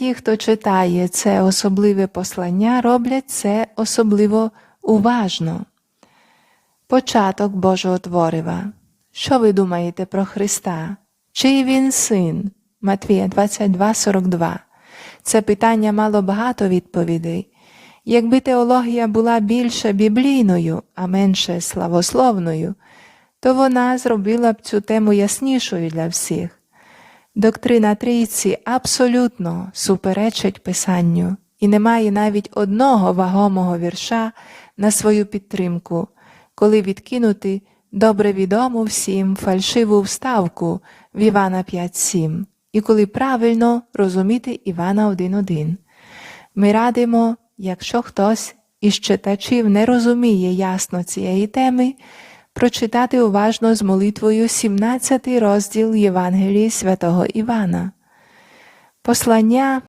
ті, хто читає це особливе послання, роблять це особливо уважно. Початок Божого творива. Що ви думаєте про Христа? Чий він син? Матвія 22,42. Це питання мало багато відповідей. Якби теологія була більше біблійною, а менше славословною, то вона зробила б цю тему яснішою для всіх. Доктрина трійці абсолютно суперечить Писанню і немає навіть одного вагомого вірша на свою підтримку, коли відкинути добре відому всім фальшиву вставку в Івана 5.7 і коли правильно розуміти Івана 1.1. Ми радимо, якщо хтось із читачів не розуміє ясно цієї теми, прочитати уважно з молитвою 17 розділ Євангелії святого Івана. Послання